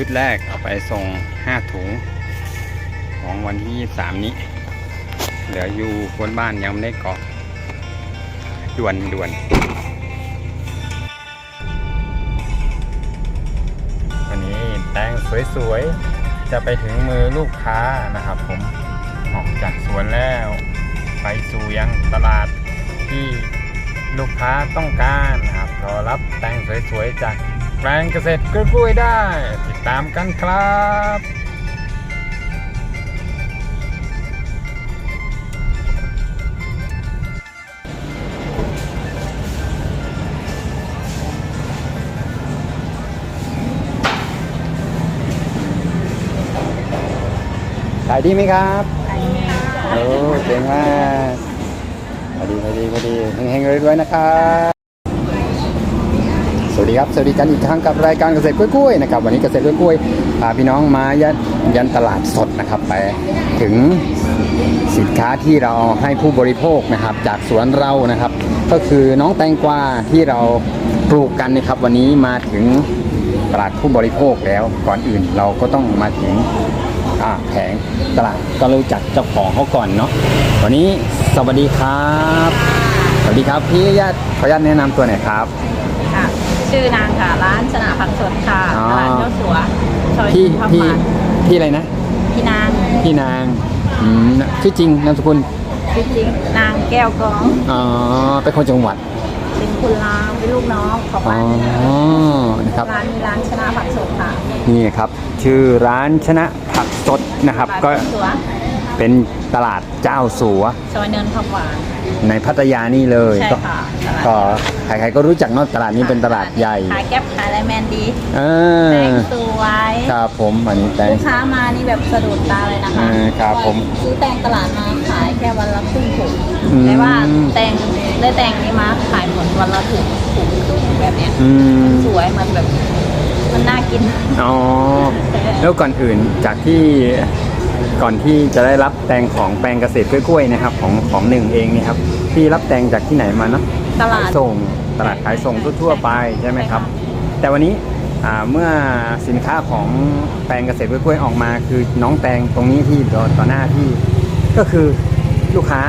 ชุดแรกเอาไปส่งห้าถุง ของวันที่สามนี้ เหลืออยู่บนบ้านยังไม่ได้กรอกด่วนด่วนวันนี้แตงสวยๆ จะไปถึงมือลูกค้านะครับผม ออกจากสวนแล้ว ไปสู่ยังตลาดที่ลูกค้าต้องการนะครับรอรับแตงสวยๆจาก แปลงเกษตรกล้วยๆได้ ติดตามกันครับขายดีไหมครับโอ้เก่งมากพอดีพอดีพอดีเฮงๆรวยๆนะครับส วัสดีครับ สวัสดีกันอีกครั้งกับรายการเกษตรกล้วยๆนะครับวันนี้เกษตรกล้วยๆพาพี่น้องมายันยันตลาดสดนะครับไปถึงสินค้าที่เราให้ผู้บริโภคนะครับจากสวนเรานะครับ ก็คือน้องแตงกวาที่เราปลูกกันนะครับวันนี้มาถึงตลาดผู้บริโภคแล้วก่อนอื่นเราก็ต้องมาถึงแผงตลาดก็รู้จักเจ้าของเขาก่อนเนาะวันนี้สวัสดีครับ สวัสดีครับพี่ญาติขออนุญาตแนะนำตัวหน่อยครับค่ะ ชื่อนางค่ะ ร้านชนะผักสดค่ะอ๋อ ตลาดเจ้าสัวซอยพี่พับพี่มันพี่อะไรนะ พี่นางพี่นางอืมชื่อจริงนามสกุลจริงๆนางแก้วกอง อ๋อเป็นคนจังหวัดเป็นคุณลาวเป็นลูกน้องของอ๋อบ้านนี่แหละนะครับ ร้านมีร้านชนะผักสดค่ะนี่ครับ ชื่อร้านชนะผักสดนะครับตลาดก็เจ้าสัว เป็นตลาดเจ้าสัวซอยเนินผักหวาน ในพัทยานี่เลยใช่ก็ค่ะตลาดก็ใครๆก็รู้จักเนาะตลาดนี้เป็นตลาดใหญ่ขายแก๊ปขายอะไรแมนดีเอแตองสวยครับผมอันนี้แตงลูกค้ามานี่แบบสะดุดตาเลยนะคะเออครับผมซื้อแตงตลาดมาขายแค่วันละครึ่งถุงอืม แต่ว่าแตงได้แตงนี้มาขายหมดวันละถุงถุงครึ่งแบบเนี้ยอืมสวยมันแบบมันน่ากิน อ๋อแล้วก่อนอื่นจากที่ ก่อนที่จะได้รับแตงของแปลงเกษตรกล้วยๆนะครับ ของของหนึ่งเองเนี่ยครับพี่รับแตงจากที่ไหนมาเนาะตลาดขยส่งตลาดขายส่งทั่วๆไปใช่ไหมครับ แต่วันนี้อ่าเมื่อสินค้าของแปลงเกษตรกล้วยๆออกมา คือน้องแตงตรงนี้ที่ต่อต่อหน้าที่ ก็คือลูกค้า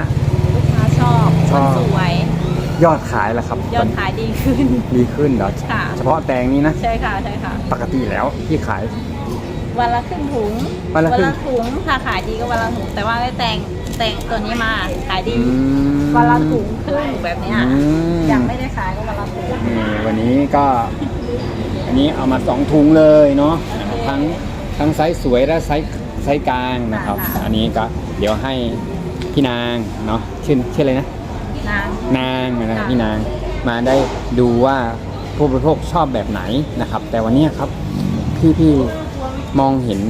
ลูกค้าชอบชอบมันสวย ยอดขายแล้วครับยอดขายดีขึ้น ดีขึ้นเหรอค่ะ เฉพาะแตงนี้นะ ใช่ค่ะ ใช่ค่ะ ปกติแล้วที่ขาย วันละครึ่งถุงวันละครึ่ง ถุงถ้าขายดีก็วันละถุง แต่ว่าได้แตงแตงตัวนี้มาขายดี อืม วันละถุงครึ่งแบบเนี้ยอืม ยังไม่ได้ขายก็วันละถุง นี่วันนี้ก็อันนี้เอามาสองถุงเลยเนาะทั้งทั้งไซส์สวยและไซส์ไซส์กลางนะครับอันนี้ก็เดี๋ยวให้พี่นางเนาะชื่อชื่ออะไรนะ นาง นางนะครับค่ะ พี่นางมาได้ดูว่าผู้บริโภคชอบแบบไหนนะครับ แต่วันนี้ครับพี่พี่ มองเห็น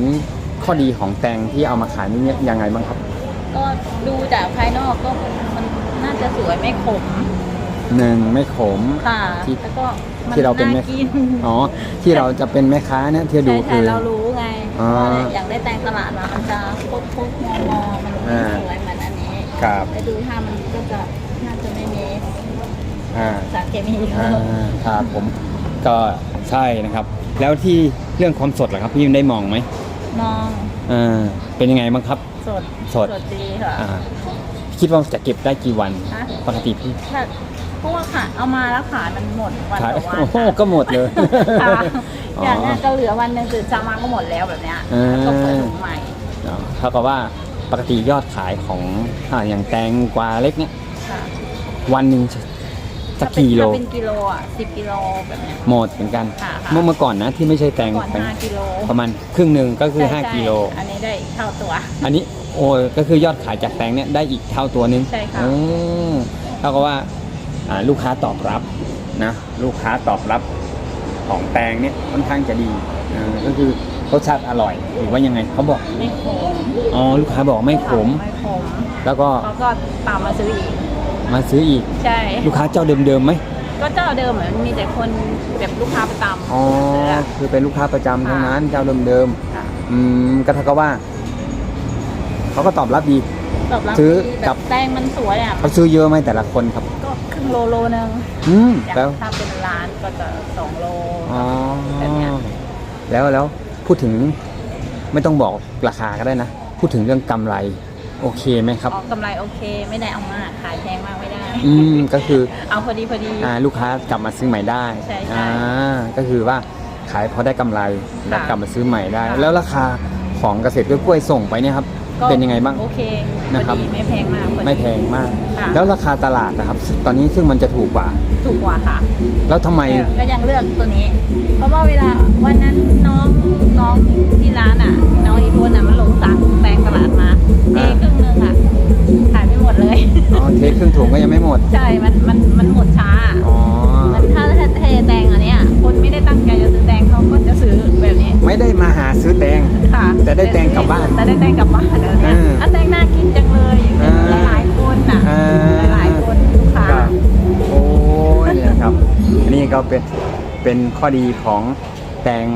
ข้อดีของแตงที่เอามาขายนี่ยังไงบ้างครับ ก็ดูจากภายนอกก็มันน่าจะสวยไม่ขมหนึ่งไม่ขม ค่ะที่ แล้วก็มันที่เราเป็นน่าแม่กินอ๋อที่เราจะเป็นแม่ค้าเนี่ยที่ดูใช่คืใช่อเรารู้ไงอ๋อว่าอย่างได้แตงตลาดมามันจะปุ๊บปุ๊บงองอมันไม่อ่า สวยเหมือนอันนี้ครับไปดูถ้ามันก็จะน่าจะไม่มีอ่า สารเคมีเยอ่าอะ ครับผมก็ใช่นะครับ แล้วที่ เรื่องความสดล่ะครับพี่ได้มองไหมมองอ่าเป็นยังไงบ้างครับ สดสด ดีค่ะอ่าคิดว่าจะเก็บได้กี่วัน ฮะปกติพี่ถ้าเพราะว่าขายเอามาแล้วขายมันหมดวันขายต่อวันโอ้โหก็หมดเลย ค่ะอ๋ออย่างเนี้ยก็เหลือวันหนึ่งตื่นเช้ามาก็หมดแล้วแบบเนี้ยอ่าก็เปิดถุงใหม่อ๋อเท่ากับว่าปกติยอดขายของอ่าอย่างแตงกวาเล็กเนี่ยค่ะวันหนึ่งจะ สักกี่โล ถ้าเป็นกิโลอะสิบกิโลแบบเนี้ย หมดเหมือนกัน ค่ะค่ะ เมื่อเมื่อก่อนนะที่ไม่ใช่แตงก่อนแตงห้ากิโลประมาณครึ่งหนึ่งก็คือ ใช่5ใช่กิโล อันนี้ได้เท่าตัว อันนี้โอ้ยก็คือยอดขายจากแตงเนี่ยได้อีกเท่าตัวนึงใช่ค่ะอืมเท่ากับว่าอ่าลูกค้าตอบรับนะลูกค้าตอบรับของแตงเนี่ยค่อนข้างจะดีอ่าก็คือรสชาติอร่อยหรือว่ายังไงเขาบอกไม่ขมอ๋อลูกค้าบอกไม่ขม ไม่ขมแล้วก็เขาก็ตามมาซื้ออีก มาซื้ออีก ใช่ ลูกค้าเจ้าเดิมๆไหมก็เจ้าเดิมเหมือนมีแต่คนแบบลูกค้าประจำอ๋อซื้ออะ คือเป็นลูกค้าประจำทั้งนั้นเจ้าเดิมค่ะ ๆอืมก็เท่ากับว่าเขาก็ตอบรับดี ตอบรับซื้อดีกัแบบบ แตงมันสวยอะเขาซื้อเยอะไหมแต่ละคนครับ ก็ครึ่งโลโลนึงอืมอย่างแล้ว ถ้าเป็นร้านก็จะสองโล อ๋อแบบเนี้ย แล้วแล้วพูดถึงไม่ต้องบอกราคาก็ได้นะ พูดถึงเรื่องกำไร โอเคไหมครับ ออกกำไรโอเค ไม่ได้เอามากขายแพงมากไม่ได้ อืมก็คือ เอาพอดีพอดี อ่าลูกค้ากลับมาซื้อใหม่ได้ใช่ใช่อ่าก็คือว่าขายพอได้กำไรแล้วค่ะกลับมาซื้อใหม่ได้ ค่ะ แล้วราคาของเกษตรกล้วยๆส่งไปเนี่ยครับ ก็เป็นยังไงบ้าง โอเคนะครับ พอดีไม่แพงมากพอดี ไม่แพงมาก ค่ะ แล้วราคาตลาดนะครับ ตอนนี้ซึ่งมันจะถูกกว่า ถูกกว่าค่ะ แล้วทำไมแต่ก็ยังเลือกตัวนี้ เพราะว่าเวลาวันนั้นน้องน้อง ได้แตงกลับบ้านเดี๋ยวเนี้ยอ่าอะแตงน่ากินจังเลยอย่างเงี้ยอ่าหลายๆคนน่ะอ่าหลายๆคนลูกค้า ครับโอ้ยเนี่ยครับ อันนี้ก็เป็นเป็นข้อดีของแตง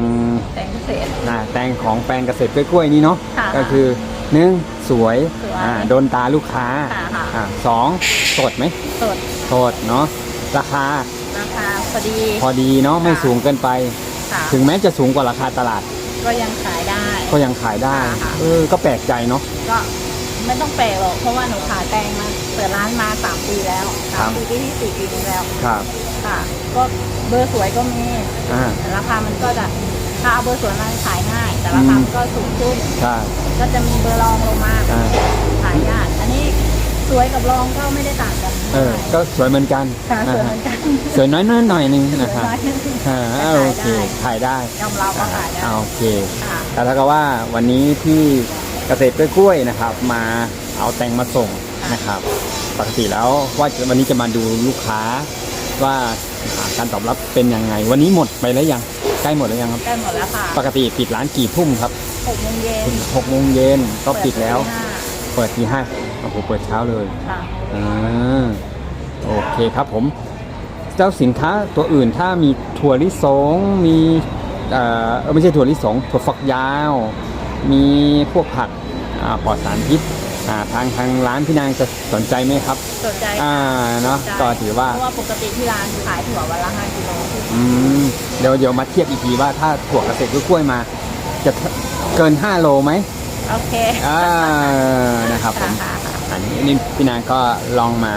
แตงเกษตรอ่าแตงของแปลงเกษตรกล้วยๆนี้เนาะค่ะก็คือหนึ่งสวยสวยอ่าโดนตาลูกค้าค่ะค่ะ อ่าสองสดไหมสดสดเนาะราคาราคาพอดี พอดีเนาะไม่ค่ะสูงเกินไป ค่ะ ถึงแม้จะสูงกว่าราคาตลาด ก็ยังขายได้ ก็ยังขายได้ ค่ะ เออ ก็แปลกใจเนาะ ก็ไม่ต้องแปลกหรอกเพราะว่าหนูขายแตงมาเปิดร้านมาสามปีแล้วครัสาบมปีที่สี่ปีนี้แล้วครับ ค่ะ ก็เบอร์สวยก็มีอ่า แต่ราคามันก็จะถ้าเอาเบอร์สวยมาขายง่าย แต่ราคาอืมมันก็สูงขึ้น ใช่ ก็จะมีเบอร์รองลงมาอ่า ขายยากอันนี้ สวยกับรองก็ไม่ได้ต่างกันเออ ก็สวยเหมือนกันค่ะสวยอ่าเหมือนกัน สวยน้อยๆหน่อยหนึงสวยนะครับน้อยอ่าแต่โอเคขายได้ถ่ายได้ยอมรับว่าขายได้อ่าโอเคค่ะแต่ถ้ากับว่าวันนี้ที่เกษตรกล้วยๆนะครับ มาเอาแตงมาส่งนะครับ ปกติแล้วว่าจะวันนี้จะมาดูลูกค้าว่าอ่าการตอบรับเป็นยังไง วันนี้หมดไปแล้วยังใกล้หมดแล้วยังครับใกล้หมดแล้วค่ะปกติปิดร้านกี่ทุ่มครับหกโมงเย็นหกโมงเย็นก็ปิดแล้ว เปิดตีห้าเปิดทีห้า โอ้โหเปิดเช้าเลยค่ะอ่าโอเคครับผม เจ้าสินค้าตัวอื่นถ้ามีถั่วลิสงมีเอ่อเออไม่ใช่ถั่วลิสงถั่วฝักยาว มีพวกผักอ่าปลอดสารพิษอ่าทางทางร้านพี่นางจะสนใจไหมครับ สนใจอ่าเนาะสนใจก็ถือว่า เพราะว่าปกติที่ร้านขายถั่ววันละห้ากิโลอืมเดี๋ยวเดี๋ยวมาเทียบอีกทีว่าถ้าถั่วเกษตรกล้วยๆมา จะเกิน 5 โลไหมโอเค อ่านะครับผม ค่ะค่ะ อันนี้นี่พี่นางก็ลองมา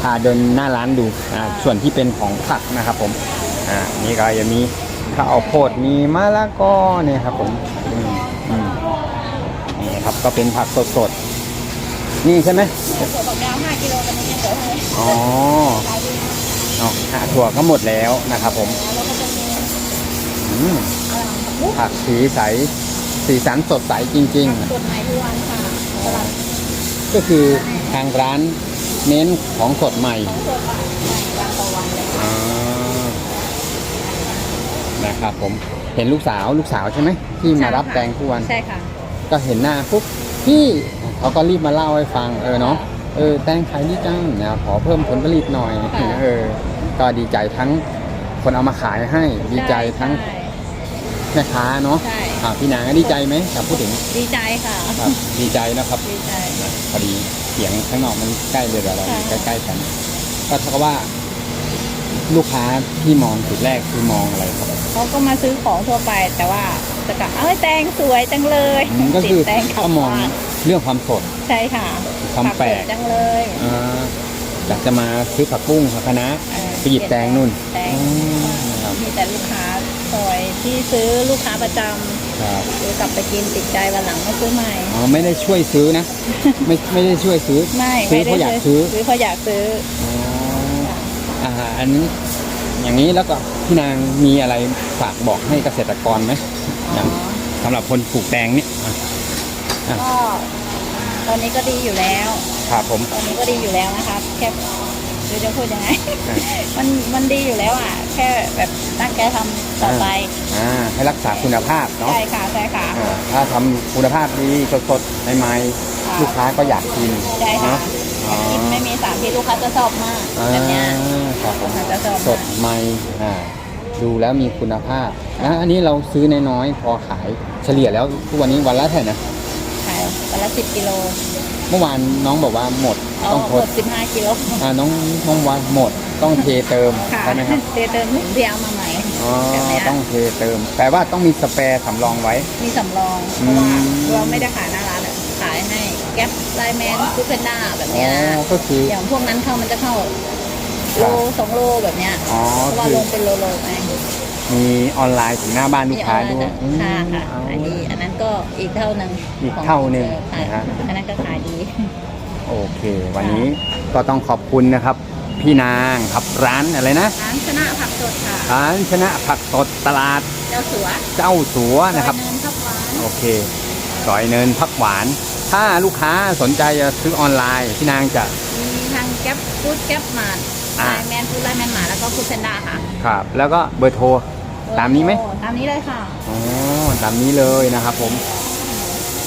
พาเดินหน้าร้านดูอ่าส่วนที่เป็นของผักนะครับผมอ่านี่ก็ยังมีข้าวโพดมีมะละกอเนี่ยครับผมอืมอืมนี่ครับก็เป็นผักสดๆนี่ใช่ไหมถั่วฝักยาวห้ากิโลตอนนี้ยังเหลือให้อ๋อขายดีเอาหาถั่วก็หมดแล้วนะครับผมแล้วก็จะมีอืมเอ่อมุกผักสีใสสีสันสดใสจริงสดใหม่ทุกวันค่ะตลาดๆ ก็คือทางร้านเน้นของสดใหม่ของสดใหม่วันต่อวันเลยอ่านะครับผมเห็นลูกสาวลูกสาวใช่ไหมที่มารับแตงทุกวัน ใช่ค่ะ ก็เห็นหน้าปุ๊บพี่เขาก็รีบมาเล่าให้ฟังเออเนาะเออแตงขายดีจังเนี่ยขอเพิ่มผลผลิตหน่อยค่ะ เออก็ดีใจทั้งคนเอามาขายให้ดีใจทั้งช่แม่ค้าเนาะใช่ อ่าพี่นางก็ดีใจไหมครับพูดถึงดีใจค่ะครับดีใจนะครับดีใจพอดีเสียงข้างนอกมันใกล้เลยเดี๋ยวเราอยู่ค่ะใกล้ๆกันก็เท่ากับว่า ลูกค้าที่มองจุดแรกคือมองอะไรครับเขาก็มาซื้อของทั่วไป แต่ว่าจะกลับเอ้ยแตงสวยจังเลยอืมก็คือติดแตงกลับก็มองบ้านเรื่องความสดใช่ค่ะความแปลกผัสวยจังเลยอ่าอยากจะมาซื้อผักบุ้งผักคะน้าเออไปหยิบแตงนู่นแตงอืมครับมีแต่ลูกค้าซอยที่ซื้อลูกค้าประจ ครับำซื้อกลับไปกินติดใจวันหลังก็ซื้อใหม่อ๋อไม่ได้ช่วยซื้อนะ ไม่ไม่ได้ช่วยซื้อไม่ซื้อไม่เพราะอยากซื้อซื้อเพราะอยากซื้ออ๋ออ่าอันนี้อย่างนี้แล้วก็พี่นางมีอะไรฝากบอกให้เกษตรกรไหมอย่างสำหรับคนปลูกแตงเนี่ยอะอะก็ตอนนี้ก็ดีอยู่แล้ว ครับผมตอนนี้ก็ดีอยู่แล้วนะครับแค่ หรือจะพูดยังไงอะมันมันดีอยู่แล้วอะ แค่แบบตั้งใจทำต่อไปอ่าให้รักษาคุณภาพเนาะใช่ค่ะใช่ค่ะอ่าถ้าทำคุณภาพดีสดๆใหม่ค่ะๆลูกค้าก็อยากกินใช่ค่ะเนาะอ๋อกินไม่มีสารที่ลูกค้าจะชอบมากอ่าแบบเนี้ยครับผมลูกค้าจะชอบสมาดกใหม่อ่าดูแล้วมีคุณภาพแล้วอันนี้เราซื้อน้อยๆพอขายเฉลี่ยแล้วทุกวันนี้วันละเท่าไหร่นะขายวันละสิบกิโล เมื่อวานน้องบอกว่าหมดอ๋อต้องหทมดดสิบห้ากิโลอ่าน้องน้องวันหมดต้องเทเติมค่ะใช่ไหมครับเตเติมหมุนเพียงมาใหม่อ๋อแบบเนี้ยต้องเทเติมแปลว่าต้องมีสเปรย์สำรองไว้ มีสำรองเพอืราะมว่าเราไม่ได้ขายหน้าร้านอะขายให้แก๊ปไลแมนคูเพนด้าแบบอ๋เนี้ยนะอก็คืออย่างพวกนั้นเข้ามันจะเข้าโลสองโลแบบเนี้ยอ๋อเพราะว่าคือลงเป็นโลโลไป มีออนไลน์ถึงหน้าบ้านลูกค้าด้วยมีออนไลน์ค่ะค่ะอืมขายดีอันนั้นก็อีกเท่าหนึ่งอีกของเท่าหนึ่งค่ะนะฮะ อันนั้นก็ขายดี โอเค วันนี้ก็ต้องขอบคุณนะครับ พี่นางครับร้านอะไรนะ ร้านชนะผักสดค่ะร้านชนะผักสดตลาดเจ้าสัวเจ้าสัวนะครับ ซอยเนินทับหวานโอเคซอยเนินพักหวาน ถ้าลูกค้าสนใจจะซื้อออนไลน์ พี่นางจะ มีทางแก๊ปฟู้ดแก๊ปมาร์ทอ่า ไลแมนฟู้ดไลแมนมาร์ทแล้วก็ฟู้ดเพนด้าค่ะ ครับ แล้วก็เบอร์โทร ตามนี้ไหมโอ้ตามนี้เลยค่ะอ๋อตามนี้เลยนะครับผม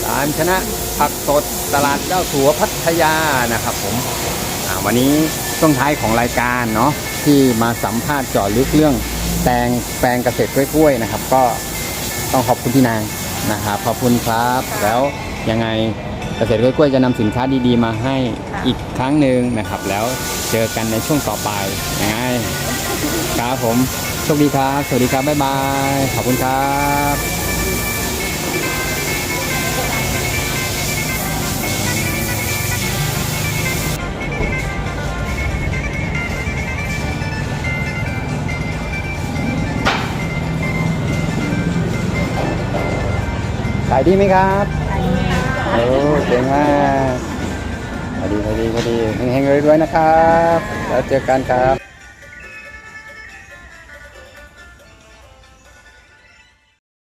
ร้านชนะผักสดตลาดเจ้าสัวพัทยานะครับผมอ่าวันนี้ช่วงท้ายของรายการเนาะที่มาสัมภาษณ์เจาะลึกเรื่องแตงแปลงเกษตรกล้วยๆนะครับ ก็ต้องขอบคุณพี่นางนะครับขอบคุณครับค่ะแล้วยังไงเกษตรกล้วยๆจะนำสินค้าดีๆ มาให้ค่ะอีกครั้งหนึ่งนะครับ แล้วเจอกันในช่วงต่อไปยังไงครับผม โชคดีครับ สวัสดีครับ บ๊ายบาย ขอบคุณครับขายดีไหมครับโอ้เจ๋งมากพอดีพอดีพอดีเฮงๆรวยๆนะครับ แล้วเจอกันครับ